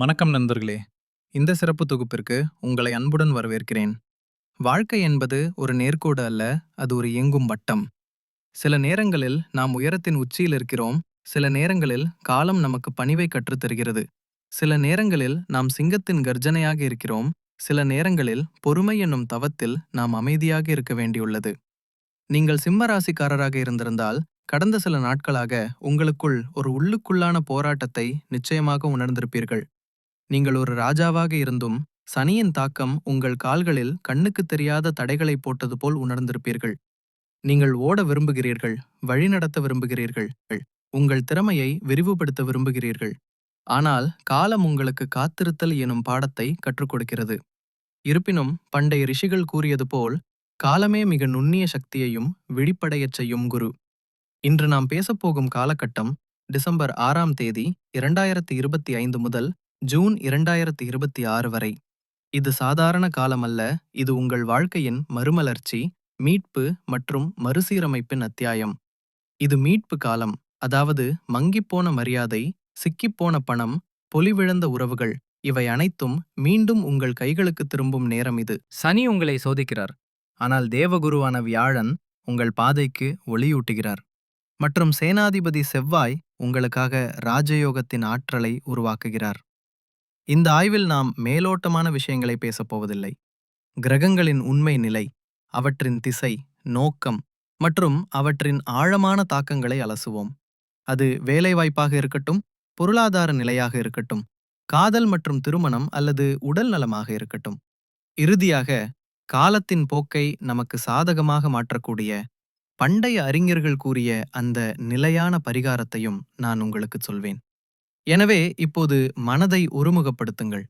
வணக்கம் நண்பர்களே. இந்த சிறப்பு தொகுப்பிற்கு உங்களை அன்புடன் வரவேற்கிறேன். வாழ்க்கை என்பது ஒரு நேர்கோடு அல்ல அது ஒரு இயங்கும் வட்டம். சில நேரங்களில் நாம் உயரத்தின் உச்சியில் இருக்கிறோம் சில நேரங்களில் காலம் நமக்கு பணிவை கற்றுத்தருகிறது சில நேரங்களில் நாம் சிங்கத்தின் கர்ஜனையாக இருக்கிறோம் சில நேரங்களில் பொறுமை என்னும் தவத்தில் நாம் அமைதியாக இருக்க வேண்டியுள்ளது. நீங்கள் சிம்ம ராசிக்காரராக இருந்திருந்தால் கடந்த சில நாட்களாக உங்களுக்குள் ஒரு உள்ளுக்குள்ளான போராட்டத்தை நிச்சயமாக உணர்ந்திருப்பீர்கள். நீங்கள் ஒரு ராஜாவாக இருந்தும் சனியின் தாக்கம் உங்கள் கால்களில் கண்ணுக்கு தெரியாத தடைகளை போட்டது போல் உணர்ந்திருப்பீர்கள். நீங்கள் ஓட விரும்புகிறீர்கள் வழிநடத்த விரும்புகிறீர்கள் உங்கள் திறமையை விரிவுபடுத்த விரும்புகிறீர்கள். ஆனால் காலம் உங்களுக்கு காத்திருத்தல் எனும் பாடத்தை கற்றுக் கொடுக்கிறது. இருப்பினும் பண்டைய ரிஷிகள் கூறியது போல் காலமே மிக நுண்ணிய சக்தியையும் விழிப்படையச் செய்யும் குரு. இன்று நாம் பேசப்போகும் காலகட்டம் டிசம்பர் ஆறாம் தேதி இரண்டாயிரத்தி இருபத்தி ஐந்து முதல் ஜூன் இரண்டாயிரத்தி இருபத்தி ஆறு வரை. இது சாதாரண காலமல்ல இது உங்கள் வாழ்க்கையின் மறுமலர்ச்சி மீட்பு மற்றும் மறுசீரமைப்பின் அத்தியாயம். இது மீட்பு காலம் அதாவது மங்கிப்போன மரியாதை சிக்கிப்போன பணம் பொலிவிழந்த உறவுகள் இவை அனைத்தும் மீண்டும் உங்கள் கைகளுக்கு திரும்பும் நேரம் இது. சனி உங்களை சோதிக்கிறார் ஆனால் தேவகுருவான வியாழன் உங்கள் பாதைக்கு ஒளியூட்டுகிறார். மற்றும் சேனாதிபதி செவ்வாய் உங்களுக்காக ராஜயோகத்தின் ஆற்றலை உருவாக்குகிறார். இந்த ஆய்வில் நாம் மேலோட்டமான விஷயங்களை பேசப்போவதில்லை கிரகங்களின் உண்மை நிலை அவற்றின் திசை நோக்கம் மற்றும் அவற்றின் ஆழமான தாக்கங்களை அலசுவோம். அது வேலைவாய்ப்பாக இருக்கட்டும் பொருளாதார நிலையாக இருக்கட்டும் காதல் மற்றும் திருமணம் அல்லது உடல் நலமாக இருக்கட்டும். இறுதியாக காலத்தின் போக்கை நமக்கு சாதகமாக மாற்றக்கூடிய பண்டைய அறிஞர்கள் கூறிய அந்த நிலையான பரிகாரத்தையும் நான் உங்களுக்கு சொல்வேன். எனவே இப்போது மனதை ஒருமுகப்படுத்துங்கள்.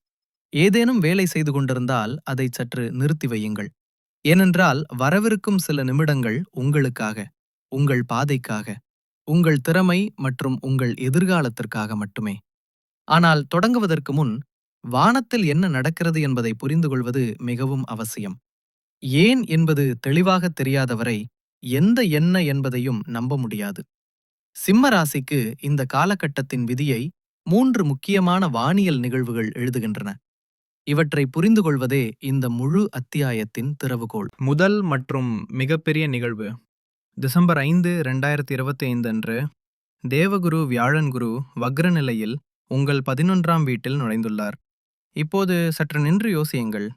ஏதேனும் வேலை செய்து கொண்டிருந்தால் அதை சற்று நிறுத்தி வையுங்கள். ஏனென்றால் வரவிருக்கும் சில நிமிடங்கள் உங்களுக்காக உங்கள் பாதைக்காக உங்கள் திறமை மற்றும் உங்கள் எதிர்காலத்திற்காக மட்டுமே. ஆனால் தொடங்குவதற்கு முன் வானத்தில் என்ன நடக்கிறது என்பதை புரிந்து கொள்வது மிகவும் அவசியம். ஏன் என்பது தெளிவாக தெரியாதவரை எந்த என்ன என்பதையும் நம்ப முடியாது. சிம்ம ராசிக்கு இந்த காலகட்டத்தின் விதியை மூன்று முக்கியமான வானியல் நிகழ்வுகள் எழுதுகின்றன. இவற்றை புரிந்து கொள்வதே இந்த முழு அத்தியாயத்தின் திறவுகோள். முதல் மற்றும் மிகப்பெரிய நிகழ்வு. டிசம்பர் ஐந்து ரெண்டாயிரத்தி இருபத்தி ஐந்து அன்று தேவகுரு வியாழன் குரு வக்ர நிலையில் உங்கள் பதினொன்றாம் வீட்டில் நுழைந்துள்ளார். இப்போது சற்று நின்று யோசியுங்கள்.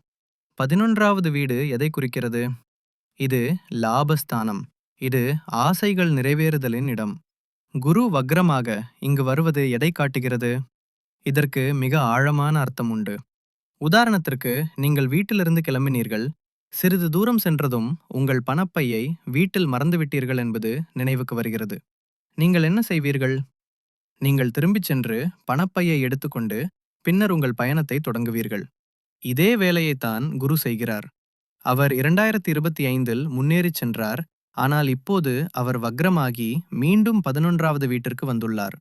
பதினொன்றாவது வீடு எதை குறிக்கிறது? இது லாபஸ்தானம். இது ஆசைகள் நிறைவேறுதலின் இடம். குரு வக்ரமாக இங்கு வருவது எதை காட்டுகிறது? இதற்கு மிக ஆழமான அர்த்தம் உண்டு. உதாரணத்திற்கு நீங்கள் வீட்டிலிருந்து கிளம்பினீர்கள். சிறிது தூரம் சென்றதும் உங்கள் பணப்பையை வீட்டில் மறந்துவிட்டீர்கள் என்பது நினைவுக்கு வருகிறது. நீங்கள் என்ன செய்வீர்கள்? நீங்கள் திரும்பிச் சென்று பணப்பையை எடுத்துக்கொண்டு பின்னர் உங்கள் பயணத்தை தொடங்குவீர்கள். இதே வேலையைத்தான் குரு செய்கிறார். அவர் இரண்டாயிரத்தி இருபத்தி ஐந்தில் முன்னேறிச் சென்றார். ஆனால் இப்போது அவர் வக்ரமாகி மீண்டும் பதினொன்றாவது வீட்டிற்கு வந்துள்ளார்.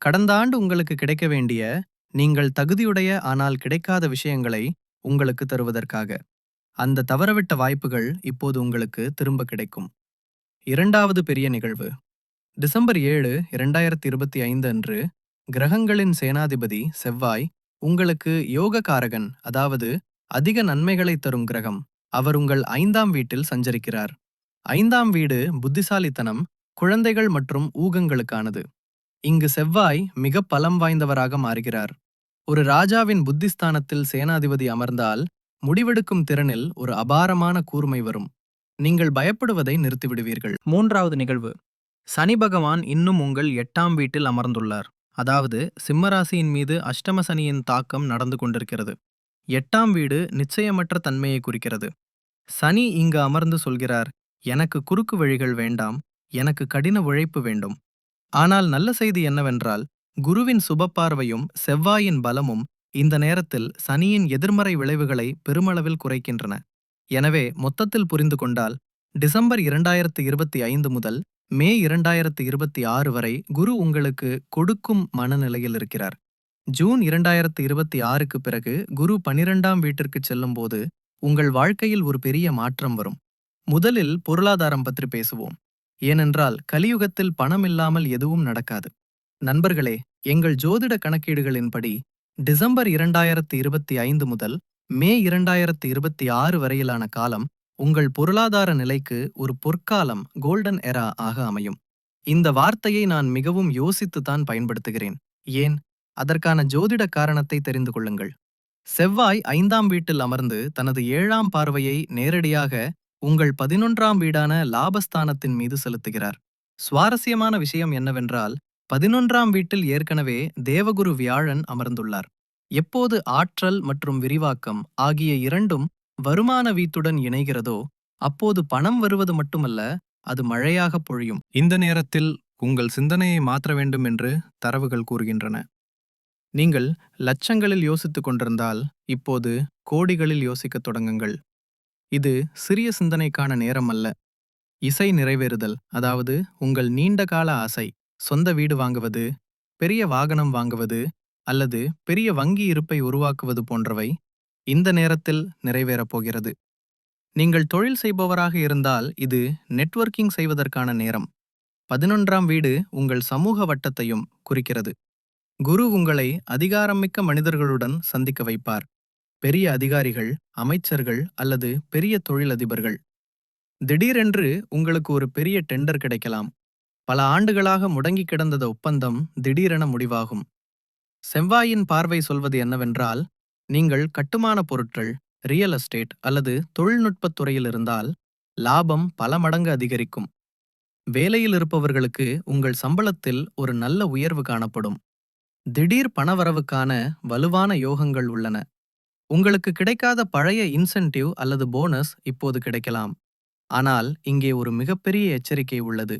கடந்த ஆண்டு உங்களுக்கு கிடைக்க வேண்டிய நீங்கள் தகுதியுடைய ஆனால் கிடைக்காத விஷயங்களை உங்களுக்கு தருவதற்காக. அந்த தவறவிட்ட வாய்ப்புகள் இப்போது உங்களுக்கு திரும்ப கிடைக்கும். இரண்டாவது பெரிய நிகழ்வு. டிசம்பர் ஏழு இரண்டாயிரத்தி இருபத்தி ஐந்து அன்று கிரகங்களின் சேனாதிபதி செவ்வாய் உங்களுக்கு யோககாரகன் அதாவது அதிக நன்மைகளை தரும் கிரகம் அவர் உங்கள் ஐந்தாம் வீட்டில் சஞ்சரிக்கிறார். ஐந்தாம் வீடு புத்திசாலித்தனம் குழந்தைகள் மற்றும் ஊகங்களுக்கானது. இங்கு செவ்வாய் மிக பலம் வாய்ந்தவராக மாறுகிறார். ஒரு ராஜாவின் புத்திஸ்தானத்தில் சேனாதிபதி அமர்ந்தால் முடிவெடுக்கும் திறனில் ஒரு அபாரமான கூர்மை வரும். நீங்கள் பயப்படுவதை நிறுத்திவிடுவீர்கள். மூன்றாவது நிகழ்வு. சனி பகவான் இன்னும் உங்கள் எட்டாம் வீட்டில் அமர்ந்துள்ளார். அதாவது சிம்மராசியின் மீது அஷ்டம சனியின் தாக்கம் நடந்து கொண்டிருக்கிறது. எட்டாம் வீடு நிச்சயமற்ற தன்மையை குறிக்கிறது. சனி இங்கு அமர்ந்து சொல்கிறார் எனக்கு குறுக்கு வழிகள் வேண்டாம் எனக்கு கடின உழைப்பு வேண்டும். ஆனால் நல்ல செய்தி என்னவென்றால் குருவின் சுபப்பார்வையும் செவ்வாயின் பலமும் இந்த நேரத்தில் சனியின் எதிர்மறை விளைவுகளை பெருமளவில் குறைக்கின்றன. எனவே மொத்தத்தில் புரிந்து கொண்டால் டிசம்பர் இரண்டாயிரத்து இருபத்தி ஐந்து முதல் மே இரண்டாயிரத்து இருபத்தி ஆறு வரை குரு உங்களுக்கு கொடுக்கும் மனநிலையில் இருக்கிறார். ஜூன் இரண்டாயிரத்து இருபத்தி ஆறுக்கு பிறகு குரு பனிரெண்டாம் வீட்டிற்கு செல்லும்போது உங்கள் வாழ்க்கையில் ஒரு பெரிய மாற்றம் வரும். முதலில் பொருளாதாரம் பற்றி பேசுவோம். ஏனென்றால் கலியுகத்தில் பணம் இல்லாமல் எதுவும் நடக்காது. நண்பர்களே எங்கள் ஜோதிட கணக்கீடுகளின்படி டிசம்பர் இரண்டாயிரத்து இருபத்தி ஐந்து முதல் மே இரண்டாயிரத்து இருபத்தி ஆறு வரையிலான காலம் உங்கள் பொருளாதார நிலைக்கு ஒரு பொற்காலம் கோல்டன் எரா ஆக அமையும். இந்த வார்த்தையை நான் மிகவும் யோசித்துத்தான் பயன்படுத்துகிறேன். ஏன்? அதற்கான ஜோதிட காரணத்தை தெரிந்து கொள்ளுங்கள். செவ்வாய் ஐந்தாம் வீட்டில் அமர்ந்து தனது ஏழாம் பார்வையை நேரடியாக உங்கள் பதினொன்றாம் வீடான லாபஸ்தானத்தின் மீது செலுத்துகிறார். சுவாரஸ்யமான விஷயம் என்னவென்றால் பதினொன்றாம் வீட்டில் ஏற்கனவே தேவகுரு வியாழன் அமர்ந்துள்ளார். எப்போது ஆற்றல் மற்றும் விரிவாக்கம் ஆகிய இரண்டும் வருமான வீட்டுடன் இணைகிறதோ அப்போது பணம் வருவது மட்டுமல்ல அது மழையாக பொழியும். இந்த நேரத்தில் உங்கள் சிந்தனையை மாற்ற வேண்டும் என்று தரவுகள் கூறுகின்றன. நீங்கள் லட்சங்களில் யோசித்துக் கொண்டிருந்தால் இப்போது கோடிகளில் யோசிக்கத் தொடங்குங்கள். இது சிறிய சிந்தனைக்கான நேரம் அல்ல இசை நிறைவேறுதல் அதாவது உங்கள் நீண்ட கால ஆசை சொந்த வீடு வாங்குவது பெரிய வாகனம் வாங்குவது அல்லது பெரிய வங்கி இருப்பை உருவாக்குவது போன்றவை இந்த நேரத்தில் நிறைவேறப் போகிறது. நீங்கள் தொழில் செய்பவராக இருந்தால் இது நெட்வொர்க்கிங் செய்வதற்கான நேரம். பதினொன்றாம் வீடு உங்கள் சமூக வட்டத்தையும் குறிக்கிறது. குரு உங்களை அதிகாரமிக்க மனிதர்களுடன் சந்திக்க வைப்பார். பெரிய அதிகாரிகள் அமைச்சர்கள் அல்லது பெரிய தொழிலதிபர்கள். திடீரென்று உங்களுக்கு ஒரு பெரிய டெண்டர் கிடைக்கலாம். பல ஆண்டுகளாக முடங்கி கிடந்தத ஒப்பந்தம் திடீரென முடிவாகும். செவ்வாயின் பார்வை சொல்வது என்னவென்றால் நீங்கள் கட்டுமான பொருட்கள் ரியல் எஸ்டேட் அல்லது தொழில்நுட்பத் துறையில் இருந்தால் லாபம் பல மடங்கு அதிகரிக்கும். வேலையில் இருப்பவர்களுக்கு உங்கள் சம்பளத்தில் ஒரு நல்ல உயர்வு காணப்படும். திடீர் பணவரவுக்கான வலுவான யோகங்கள் உள்ளன. உங்களுக்கு கிடைக்காத பழைய இன்சென்டிவ் அல்லது போனஸ் இப்போது கிடைக்கலாம். ஆனால் இங்கே ஒரு மிகப்பெரிய எச்சரிக்கை உள்ளது.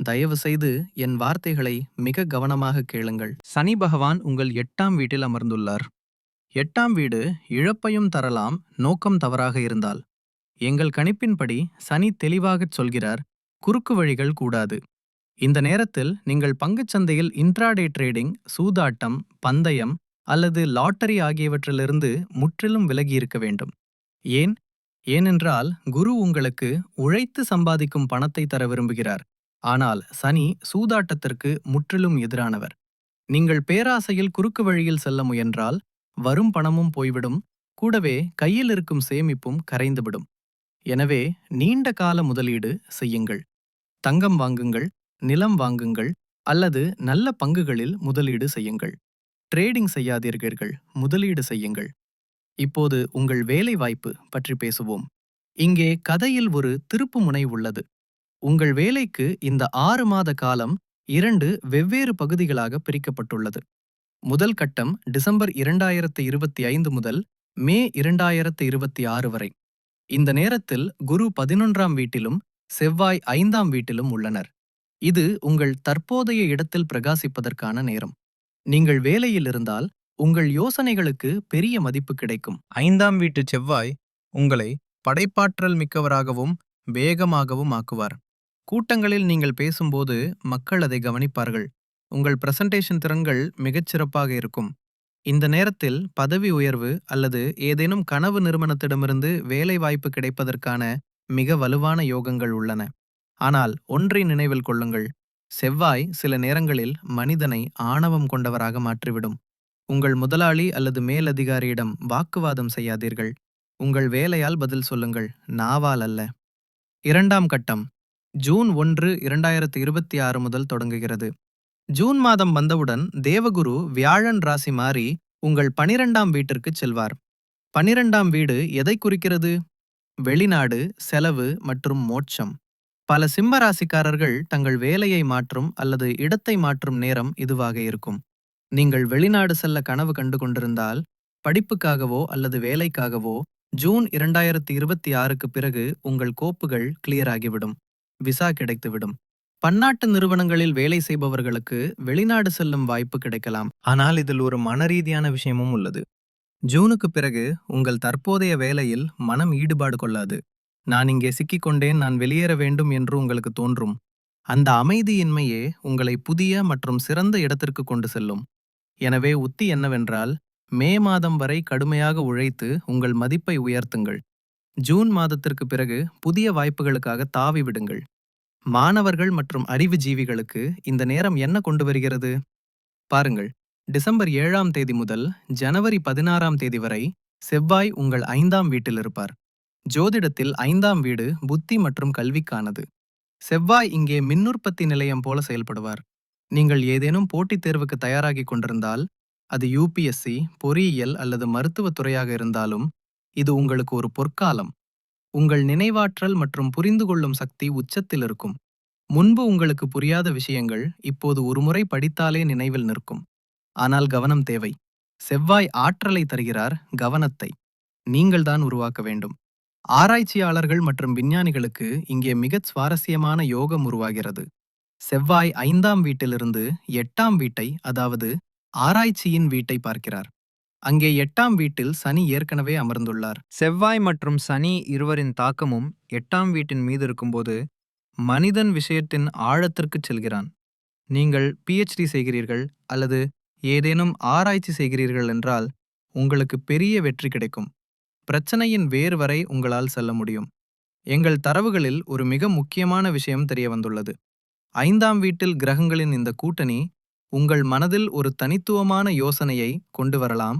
தயவு செய்து என் வார்த்தைகளை மிக கவனமாக கேளுங்கள். சனி பகவான் உங்கள் எட்டாம் வீட்டில் அமர்ந்துள்ளார். எட்டாம் வீடு இழப்பையும் தரலாம் நோக்கம் தவறாக இருந்தால். எங்கள் கணிப்பின்படி சனி தெளிவாகச் சொல்கிறார் குறுக்கு வழிகள் கூடாது. இந்த நேரத்தில் நீங்கள் பங்குச் சந்தையில் இன்ட்ராடே ட்ரேடிங் சூதாட்டம் பந்தயம் அல்லது லாட்டரி ஆகியவற்றிலிருந்து முற்றிலும் விலகியிருக்க வேண்டும். ஏன்? ஏனென்றால் குரு உங்களுக்கு உழைத்து சம்பாதிக்கும் பணத்தை தர விரும்புகிறார். ஆனால் சனி சூதாட்டத்திற்கு முற்றிலும் எதிரானவர். நீங்கள் பேராசையில் குறுக்கு வழியில் செல்ல முயன்றால் வரும் பணமும் போய்விடும் கூடவே கையில் இருக்கும் சேமிப்பும் கரைந்துவிடும். எனவே நீண்ட கால முதலீடு செய்யுங்கள். தங்கம் வாங்குங்கள் நிலம் வாங்குங்கள் அல்லது நல்ல பங்குகளில் முதலீடு செய்யுங்கள். ட்ரேடிங் செய்யாதீர்கள் முதலீடு செய்யுங்கள். இப்போது உங்கள் வேலை வாய்ப்பு பற்றி பேசுவோம். இங்கே கதையில் ஒரு திருப்பு முனை உள்ளது. உங்கள் வேலைக்கு இந்த ஆறு மாத காலம் இரண்டு வெவ்வேறு பகுதிகளாக பிரிக்கப்பட்டுள்ளது. முதல் கட்டம் டிசம்பர் இரண்டாயிரத்து இருபத்தி ஐந்து முதல் மே இரண்டாயிரத்து இருபத்தி ஆறு வரை. இந்த நேரத்தில் குரு பதினொன்றாம் வீட்டிலும் செவ்வாய் ஐந்தாம் வீட்டிலும் உள்ளனர். இது உங்கள் தற்போதைய இடத்தில் பிரகாசிப்பதற்கான நேரம். நீங்கள் வேலையில் இருந்தால் உங்கள் யோசனைகளுக்கு பெரிய மதிப்பு கிடைக்கும். ஐந்தாம் வீட்டு செவ்வாய் உங்களை படைப்பாற்றல் மிக்கவராகவும் வேகமாகவும் ஆக்குவார். கூட்டங்களில் நீங்கள் பேசும்போது மக்கள் அதை கவனிப்பார்கள். உங்கள் பிரசன்டேஷன் திறன்கள் மிகச்சிறப்பாக இருக்கும். இந்த நேரத்தில் பதவி உயர்வு அல்லது ஏதேனும் கனவு நிறுவனத்திடமிருந்து வேலை வாய்ப்பு கிடைப்பதற்கான மிக வலுவான யோகங்கள் உள்ளன. ஆனால் ஒன்றை நினைவில் கொள்ளுங்கள். செவ்வாய் சில நேரங்களில் மனிதனை ஆணவம் கொண்டவராக மாற்றிவிடும். உங்கள் முதலாளி அல்லது மேலதிகாரியிடம் வாக்குவாதம் செய்யாதீர்கள். உங்கள் வேலையால் பதில் சொல்லுங்கள். நாவால் அல்ல. இரண்டாம் கட்டம். ஜூன் ஒன்று இரண்டாயிரத்து இருபத்தி ஆறு முதல் தொடங்குகிறது. ஜூன் மாதம் வந்தவுடன் தேவகுரு வியாழன் ராசி மாறி உங்கள் பனிரெண்டாம் வீட்டிற்குச் செல்வார். பனிரெண்டாம் வீடு எதை குறிக்கிறது? வெளிநாடு செலவு மற்றும் மோட்சம். பல சிம்ம ராசிக்காரர்கள் தங்கள் வேலையை மாற்றும் அல்லது இடத்தை மாற்றும் நேரம் இதுவாக இருக்கும். நீங்கள் வெளிநாடு செல்ல கனவு கண்டு கொண்டிருந்தால் படிப்புக்காகவோ அல்லது வேலைக்காகவோ ஜூன் இரண்டாயிரத்தி இருபத்தி ஆறுக்கு பிறகு உங்கள் கோப்புகள் கிளியர் ஆகிவிடும். விசா கிடைத்துவிடும். பன்னாட்டு நிறுவனங்களில் வேலை செய்பவர்களுக்கு வெளிநாடு செல்லும் வாய்ப்பு கிடைக்கலாம். ஆனால் இதில் ஒரு மனரீதியான விஷயமும் உள்ளது. ஜூனுக்கு பிறகு உங்கள் தற்போதைய வேலையில் மனம் ஈடுபாடு கொள்ளாது. நான் இங்கே சிக்கிக்கொண்டேன் நான் வெளியேற வேண்டும் என்று உங்களுக்கு தோன்றும். அந்த அமைதியின்மையே உங்களை புதிய மற்றும் சிறந்த இடத்திற்கு கொண்டு செல்லும். எனவே உத்தி என்னவென்றால் மே மாதம் வரை கடுமையாக உழைத்து உங்கள் மதிப்பை உயர்த்துங்கள். ஜூன் மாதத்திற்கு பிறகு புதிய வாய்ப்புகளுக்காக தாவி விடுங்கள். மாணவர்கள் மற்றும் அறிவுஜீவிகளுக்கு இந்த நேரம் என்ன கொண்டு வருகிறது? பாருங்கள் டிசம்பர் ஏழாம் தேதி முதல் ஜனவரி பதினாறாம் தேதி வரை செவ்வாய் உங்கள் ஐந்தாம் வீட்டில் இருப்பார். ஜோதிடத்தில் ஐந்தாம் வீடு புத்தி மற்றும் கல்விக்கானது. செவ்வாய் இங்கே மின்னுற்பத்தி நிலையம் போல செயல்படுவார். நீங்கள் ஏதேனும் போட்டித் தேர்வுக்கு தயாராகிக் கொண்டிருந்தால் அது யூபிஎஸ்சி பொறியியல் அல்லது மருத்துவத் துறையாக இருந்தாலும் இது உங்களுக்கு ஒரு பொற்காலம். உங்கள் நினைவாற்றல் மற்றும் புரிந்து கொள்ளும் சக்தி உச்சத்தில் இருக்கும். முன்பு உங்களுக்கு புரியாத விஷயங்கள் இப்போது ஒருமுறை படித்தாலே நினைவில் நிற்கும். ஆனால் கவனம் தேவை. செவ்வாய் ஆற்றலை தருகிறார் கவனத்தை. நீங்கள்தான் உருவாக்க வேண்டும். ஆராய்ச்சியாளர்கள் மற்றும் விஞ்ஞானிகளுக்கு இங்கே மிகச் சுவாரஸ்யமான யோகம் உருவாகிறது. செவ்வாய் ஐந்தாம் வீட்டிலிருந்து எட்டாம் வீட்டை அதாவது ஆராய்ச்சியின் வீட்டை பார்க்கிறார். அங்கே எட்டாம் வீட்டில் சனி ஏற்கனவே அமர்ந்துள்ளார். செவ்வாய் மற்றும் சனி இருவரின் தாக்கமும் எட்டாம் வீட்டின் மீது இருக்கும்போது மனிதன் விஷயத்தின் ஆழத்திற்குச் செல்கிறான். நீங்கள் பிஹெச்டி செய்கிறீர்கள் அல்லது ஏதேனும் ஆராய்ச்சி செய்கிறீர்கள் என்றால் உங்களுக்கு பெரிய வெற்றி கிடைக்கும். பிரச்சனையின் வேர் வரை உங்களால் செல்ல முடியும். எங்கள் தரவுகளில் ஒரு மிக முக்கியமான விஷயம் தெரிய வந்துள்ளது ஐந்தாம் வீட்டில் கிரகங்களின் இந்த கூட்டணி உங்கள் மனதில் ஒரு தனித்துவமான யோசனையை கொண்டு வரலாம்.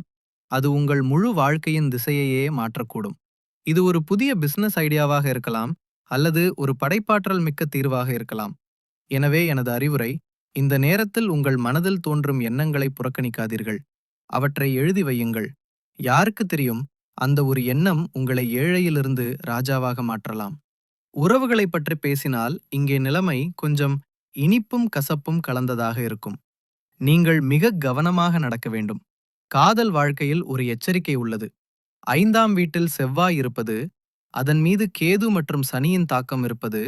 அது உங்கள் முழு வாழ்க்கையின் திசையையே மாற்றக்கூடும். இது ஒரு புதிய பிசினஸ் ஐடியாவாக இருக்கலாம் அல்லது ஒரு படைப்பாற்றல் மிக்க தீர்வாக இருக்கலாம். எனவே எனது அறிவுரை இந்த நேரத்தில் உங்கள் மனதில் தோன்றும் எண்ணங்களை புறக்கணிக்காதீர்கள். அவற்றை எழுதி வையுங்கள். யாருக்கு தெரியும் அந்த ஒரு எண்ணம் உங்களை ஏழையிலிருந்து ராஜாவாக மாற்றலாம். உறவுகளைப் பற்றி பேசினால் இங்கே நிலைமை கொஞ்சம் இனிப்பும் கசப்பும் கலந்ததாக இருக்கும். நீங்கள் மிக கவனமாக நடக்க வேண்டும். காதல் வாழ்க்கையில் ஒரு எச்சரிக்கை உள்ளது. ஐந்தாம் வீட்டில் செவ்வாய் இருப்பது அதன் மீது கேது மற்றும் சனியின் தாக்கம் இருப்பது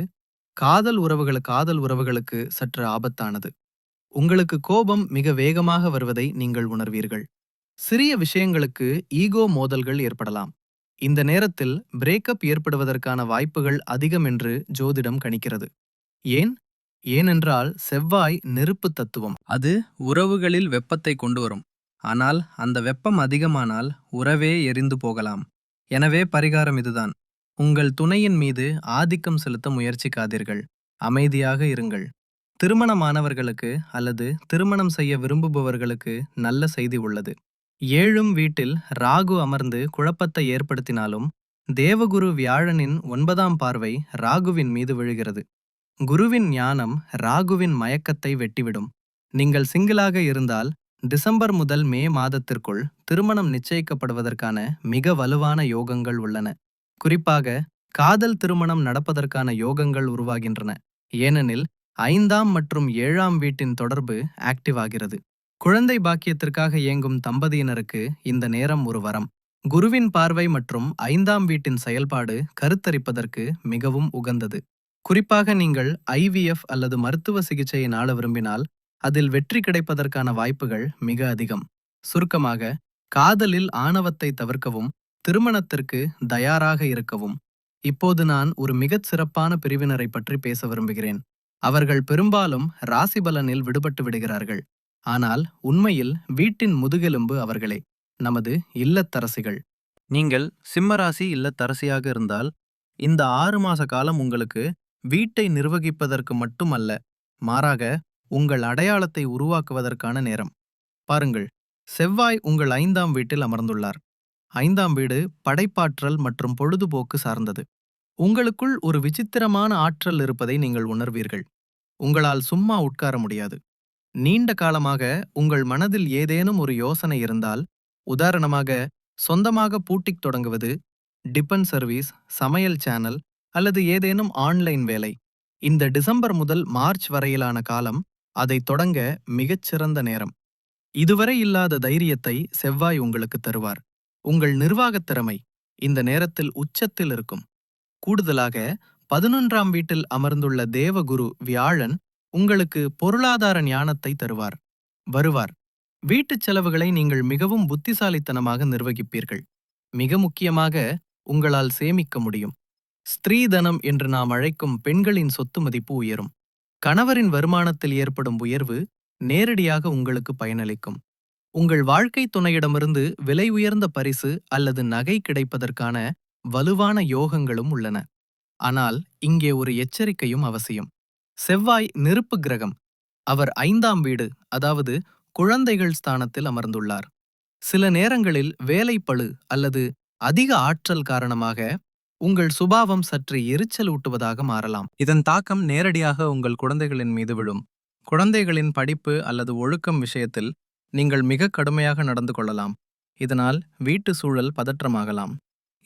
காதல் உறவுகள் காதல் உறவுகளுக்கு சற்று ஆபத்தானது. உங்களுக்கு கோபம் மிக வேகமாக வருவதை நீங்கள் உணர்வீர்கள். சிறிய விஷயங்களுக்கு ஈகோ மோதல்கள் ஏற்படலாம். இந்த நேரத்தில் பிரேக்கப் ஏற்படுவதற்கான வாய்ப்புகள் அதிகம் என்று ஜோதிடம் கணிக்கிறது. ஏன்? ஏனென்றால் செவ்வாய் நெருப்பு தத்துவம். அது உறவுகளில் வெப்பத்தை கொண்டு வரும். ஆனால் அந்த வெப்பம் அதிகமானால் உறவே எரிந்து போகலாம். எனவே பரிகாரம் இதுதான். உங்கள் துணையின் மீது ஆதிக்கம் செலுத்த முயற்சிக்காதீர்கள். அமைதியாக இருங்கள். திருமணமானவர்களுக்கு அல்லது திருமணம் செய்ய விரும்புபவர்களுக்கு நல்ல செய்தி உள்ளது. ஏழும் வீட்டில் ராகு அமர்ந்து குழப்பத்தை ஏற்படுத்தினாலும் தேவகுரு வியாழனின் ஒன்பதாம் பார்வை ராகுவின் மீது விழுகிறது. குருவின் ஞானம் ராகுவின் மயக்கத்தை வெட்டிவிடும். நீங்கள் சிங்கிளாக இருந்தால் டிசம்பர் முதல் மே மாதத்திற்குள் திருமணம் நிச்சயிக்கப்படுவதற்கான மிக வலுவான யோகங்கள் உள்ளன. குறிப்பாக காதல் திருமணம் நடப்பதற்கான யோகங்கள் உருவாகின்றன. ஏனெனில் ஐந்தாம் மற்றும் ஏழாம் வீட்டின் தொடர்பு ஆக்டிவ் ஆகிறது. குழந்தை பாக்கியத்திற்காக இயங்கும் தம்பதியினருக்கு இந்த நேரம் ஒரு வரம். குருவின் பார்வை மற்றும் ஐந்தாம் வீட்டின் செயல்பாடு கருத்தரிப்பதற்கு மிகவும் உகந்தது. குறிப்பாக நீங்கள் ஐவிஎஃப் அல்லது மருத்துவ சிகிச்சையை நாட விரும்பினால் அதில் வெற்றி கிடைப்பதற்கான வாய்ப்புகள் மிக அதிகம். சுருக்கமாக காதலில் ஆணவத்தை தவிர்க்கவும் திருமணத்திற்கு தயாராக இருக்கவும். இப்போது நான் ஒரு மிகச் சிறப்பான பிரிவினரை பற்றி பேச விரும்புகிறேன். அவர்கள் பெரும்பாலும் ராசிபலனில் விடுபட்டு விடுகிறார்கள். ஆனால் உண்மையில் வீட்டின் முதுகெலும்பு அவர்களே நமது இல்லத்தரசிகள். நீங்கள் சிம்மராசி இல்லத்தரசியாக இருந்தால் இந்த ஆறு மாச காலம் உங்களுக்கு வீட்டை நிர்வகிப்பதற்கு மட்டுமல்ல மாறாக உங்கள் அடையாளத்தை உருவாக்குவதற்கான நேரம். பாருங்கள் செவ்வாய் உங்கள் ஐந்தாம் வீட்டில் அமர்ந்துள்ளார். ஐந்தாம் வீடு படைப்பாற்றல் மற்றும் பொழுதுபோக்கு சார்ந்தது. உங்களுக்குள் ஒரு விசித்திரமான ஆற்றல் இருப்பதை நீங்கள் உணர்வீர்கள். உங்களால் சும்மா உட்கார முடியாது. நீண்ட காலமாக உங்கள் மனதில் ஏதேனும் ஒரு யோசனை இருந்தால் உதாரணமாக சொந்தமாக பூட்டிக் தொடங்குவது டிபன் சர்வீஸ் சமையல் சேனல் அல்லது ஏதேனும் ஆன்லைன் வேலை. இந்த டிசம்பர் முதல் மார்ச் வரையிலான காலம் அதை தொடங்க மிகச்சிறந்த நேரம். இதுவரை இல்லாத தைரியத்தை செவ்வாய் உங்களுக்கு தருவார். உங்கள் நிர்வாகத் திறமை இந்த நேரத்தில் உச்சத்தில் இருக்கும். கூடுதலாக பதினொன்றாம் வீட்டில் அமர்ந்துள்ள தேவகுரு வியாழன் உங்களுக்கு பொருளாதார ஞானத்தை தருவார் வருவார். வீட்டுச் செலவுகளை நீங்கள் மிகவும் புத்திசாலித்தனமாக நிர்வகிப்பீர்கள். மிக முக்கியமாக உங்களால் சேமிக்க முடியும். ஸ்திரீதனம் என்று நாம் அழைக்கும் பெண்களின் சொத்து மதிப்பு உயரும். கணவரின் வருமானத்தில் ஏற்படும் உயர்வு நேரடியாக உங்களுக்கு பயனளிக்கும். உங்கள் வாழ்க்கை துணையிடமிருந்து விலை உயர்ந்த பரிசு அல்லது நகை கிடைப்பதற்கான வலுவான யோகங்களும் உள்ளன. ஆனால் இங்கே ஒரு எச்சரிக்கையும் அவசியம். செவ்வாய் நெருப்பு கிரகம். அவர் ஐந்தாம் வீடு அதாவது குழந்தைகள் ஸ்தானத்தில் அமர்ந்துள்ளார். சில நேரங்களில் வேலைப்பளு அல்லது அதிக ஆற்றல் காரணமாக உங்கள் சுபாவம் சற்று எரிச்சல் ஊட்டுவதாக மாறலாம். இதன் தாக்கம் நேரடியாக உங்கள் குழந்தைகளின் மீது விழும். குழந்தைகளின் படிப்பு அல்லது ஒழுக்கம் விஷயத்தில் நீங்கள் மிக கடுமையாக நடந்து கொள்ளலாம். இதனால் வீட்டு சூழல் பதற்றமாகலாம்.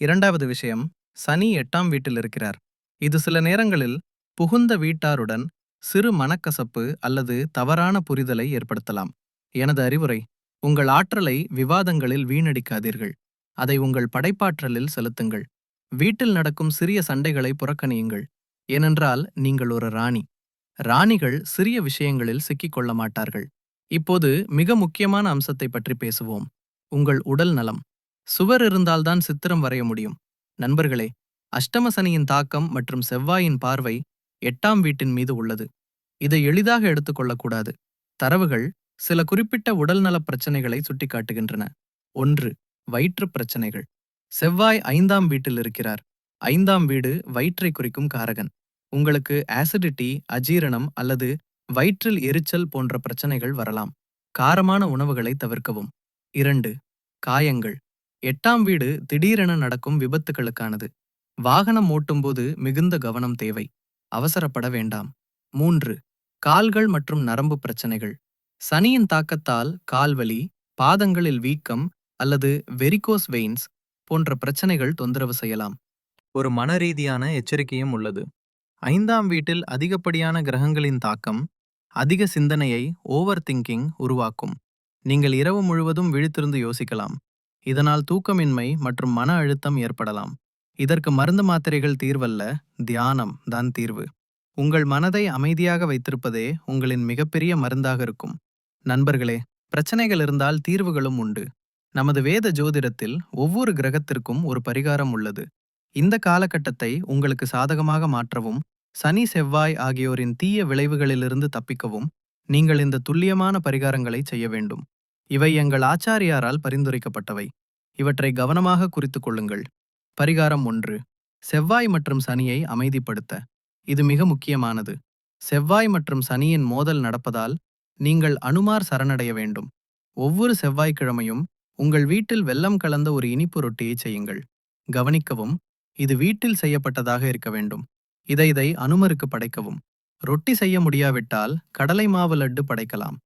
இரண்டாவது விஷயம் சனி எட்டாம் வீட்டில் இருக்கிறார். இது சில நேரங்களில் புகுந்த வீட்டாருடன் சிறு மனக்கசப்பு அல்லது தவறான புரிதலை ஏற்படுத்தலாம். எனது அறிவுரை உங்கள் ஆற்றலை விவாதங்களில் வீணடிக்காதீர்கள். அதை உங்கள் படைப்பாற்றலில் செலுத்துங்கள். வீட்டில் நடக்கும் சிறிய சண்டைகளை புறக்கணியுங்கள். ஏனென்றால் நீங்கள் ஒரு ராணி. ராணிகள் சிறிய விஷயங்களில் சிக்கிக் கொள்ள மாட்டார்கள். இப்போது மிக முக்கியமான அம்சத்தை பற்றி பேசுவோம். உங்கள் உடல் நலம். சுவர் இருந்தால்தான் சித்திரம் வரைய முடியும். நண்பர்களே அஷ்டம சனியின் தாக்கம் மற்றும் செவ்வாயின் பார்வை எட்டாம் வீட்டின் மீது உள்ளது. இதை எளிதாக எடுத்துக்கொள்ளக்கூடாது. தரவுகள் சில குறிப்பிட்ட உடல்நலப் பிரச்சனைகளை சுட்டிக்காட்டுகின்றன. ஒன்று வயிற்று பிரச்சனைகள். செவ்வாய் ஐந்தாம் வீட்டில் இருக்கிறார். ஐந்தாம் வீடு வயிற்றை குறிக்கும் காரகன். உங்களுக்கு ஆசிடிட்டி அஜீரணம் அல்லது வயிற்றில் எரிச்சல் போன்ற பிரச்சனைகள் வரலாம். காரமான உணவுகளை தவிர்க்கவும். இரண்டு காயங்கள். எட்டாம் வீடு திடீரென நடக்கும் விபத்துகளுக்கானது. வாகனம் ஓட்டும்போது மிகுந்த கவனம் தேவை. அவசரப்பட வேண்டாம். மூன்று கால்கள் மற்றும் நரம்பு பிரச்சனைகள். சனியின் தாக்கத்தால் கால்வலி பாதங்களில் வீக்கம் அல்லது வெரிகோஸ் வெயின்ஸ் போன்ற பிரச்சனைகள் தொந்தரவு செய்யலாம். ஒரு மனரீதியான எச்சரிக்கையும் உள்ளது. ஐந்தாம் வீட்டில் அதிகப்படியான கிரகங்களின் தாக்கம் அதிக சிந்தனையை ஓவர் திங்கிங் உருவாக்கும். நீங்கள் இரவு முழுவதும் விழித்திருந்து யோசிக்கலாம். இதனால் தூக்கமின்மை மற்றும் மன அழுத்தம் ஏற்படலாம். இதற்கு மருந்து மாத்திரைகள் தீர்வல்ல தியானம் தான் தீர்வு. உங்கள் மனதை அமைதியாக வைத்திருப்பதே உங்களின் மிகப்பெரிய மருந்தாக இருக்கும். நண்பர்களே பிரச்சனைகள் இருந்தால் தீர்வுகளும் உண்டு. நமது வேத ஜோதிடத்தில் ஒவ்வொரு கிரகத்திற்கும் ஒரு பரிகாரம் உள்ளது. இந்த காலகட்டத்தை உங்களுக்கு சாதகமாக மாற்றவும் சனி செவ்வாய் ஆகியோரின் தீய விளைவுகளிலிருந்து தப்பிக்கவும் நீங்கள் இந்த துல்லியமான பரிகாரங்களை செய்ய வேண்டும். இவை எங்கள் ஆச்சாரியாரால் பரிந்துரைக்கப்பட்டவை. இவற்றை கவனமாக குறித்துக் கொள்ளுங்கள். பரிகாரம் ஒன்று. செவ்வாய் மற்றும் சனியை அமைதிப்படுத்த. இது மிக முக்கியமானது. செவ்வாய் மற்றும் சனியின் மோதல் நடப்பதால் நீங்கள் அனுமார் சரணடைய வேண்டும். ஒவ்வொரு செவ்வாய்க்கிழமையும் உங்கள் வீட்டில் வெல்லம் கலந்த ஒரு இனிப்பு ரொட்டியை செய்யுங்கள். கவனிக்கவும் இது வீட்டில் செய்யப்பட்டதாக இருக்க வேண்டும். இதை இதை அனுமருக்கு படைக்கவும். ரொட்டி செய்ய முடியாவிட்டால் கடலை மாவு லட்டு படைக்கலாம்.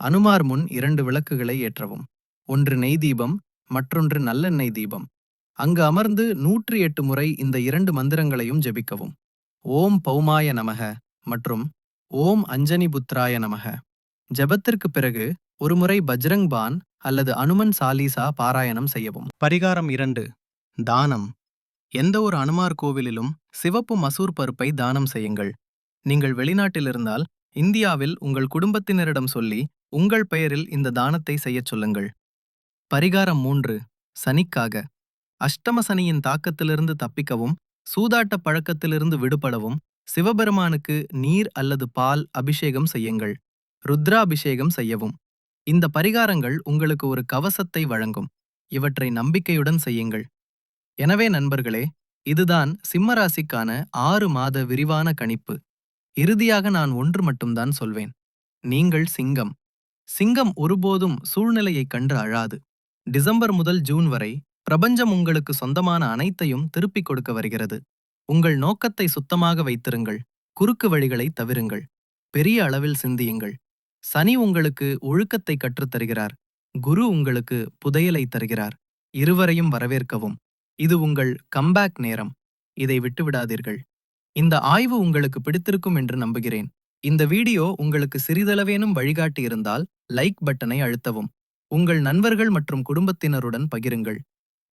அனுமார் முன் இரண்டு விளக்குகளை ஏற்றவும். ஒன்று நெய் தீபம் மற்றொன்று நல்லெண்ணெய் தீபம். அங்கு அமர்ந்து நூற்றி எட்டு முறை இந்த இரண்டு மந்திரங்களையும் ஜெபிக்கவும். ஓம் பௌமாய நமக மற்றும் ஓம் அஞ்சனி புத்ராய நமக. ஜெபத்திற்கு பிறகு ஒருமுறை பஜ்ரங் பான் அல்லது அனுமன் சாலீசா பாராயணம் செய்யவும். பரிகாரம் இரண்டு. தானம். எந்த ஒரு அனுமார் கோவிலிலும் சிவப்பு மசூர் பருப்பை தானம் செய்யுங்கள். நீங்கள் வெளிநாட்டில் இருந்தால் இந்தியாவில் உங்கள் குடும்பத்தினரிடம் சொல்லி உங்கள் பெயரில் இந்த தானத்தை செய்யச் சொல்லுங்கள். பரிகாரம் மூன்று. சனிக்காக. அஷ்டமசனியின் தாக்கத்திலிருந்து தப்பிக்கவும் சூதாட்ட பழக்கத்திலிருந்து விடுபடவும் சிவபெருமானுக்கு நீர் அல்லது பால் அபிஷேகம் செய்யுங்கள். ருத்ராபிஷேகம் செய்யவும். இந்த பரிகாரங்கள் உங்களுக்கு ஒரு கவசத்தை வழங்கும். இவற்றை நம்பிக்கையுடன் செய்யுங்கள். எனவே நண்பர்களே இதுதான் சிம்மராசிக்கான ஆறு மாத விரிவான கணிப்பு. இறுதியாக நான் ஒன்று மட்டும்தான் சொல்வேன். நீங்கள் சிங்கம். சிங்கம் ஒருபோதும் சூழ்நிலையைக் கண்டு அழாது. டிசம்பர் முதல் ஜூன் வரை பிரபஞ்சம் உங்களுக்கு சொந்தமான அனைத்தையும் திருப்பிக் கொடுக்க வருகிறது. உங்கள் நோக்கத்தை சுத்தமாக வைத்திருங்கள். குறுக்கு வழிகளை தவிருங்கள். பெரிய அளவில் சிந்தியுங்கள். சனி உங்களுக்கு ஒழுக்கத்தை கற்றுத் தருகிறார் குரு உங்களுக்கு புதையலை தருகிறார். இருவரையும் வரவேற்கவும். இது உங்கள் கம்பேக் நேரம். இதை விட்டுவிடாதீர்கள். இந்த ஆய்வு உங்களுக்கு பிடித்திருக்கும் என்று நம்புகிறேன். இந்த வீடியோ உங்களுக்கு சிறிதளவேனும் வழிகாட்டி இருந்தால் லைக் பட்டனை அழுத்தவும். உங்கள் நண்பர்கள் மற்றும் குடும்பத்தினருடன் பகிருங்கள்.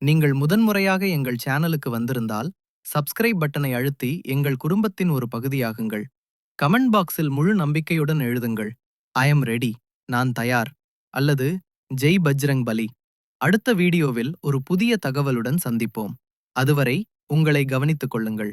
நீங்கள் முதன்முறையாக எங்கள் சேனலுக்கு வந்திருந்தால் சப்ஸ்கிரைப் பட்டனை அழுத்தி எங்கள் குடும்பத்தின் ஒரு பகுதியாகுங்கள். கமெண்ட் பாக்ஸில் முழு நம்பிக்கையுடன் எழுதுங்கள். I am ready. நான் தயார். அல்லது ஜெய் பஜ்ரங் பலி. அடுத்த வீடியோவில் ஒரு புதிய தகவலுடன் சந்திப்போம். அதுவரை உங்களை கவனித்துக் கொள்ளுங்கள்.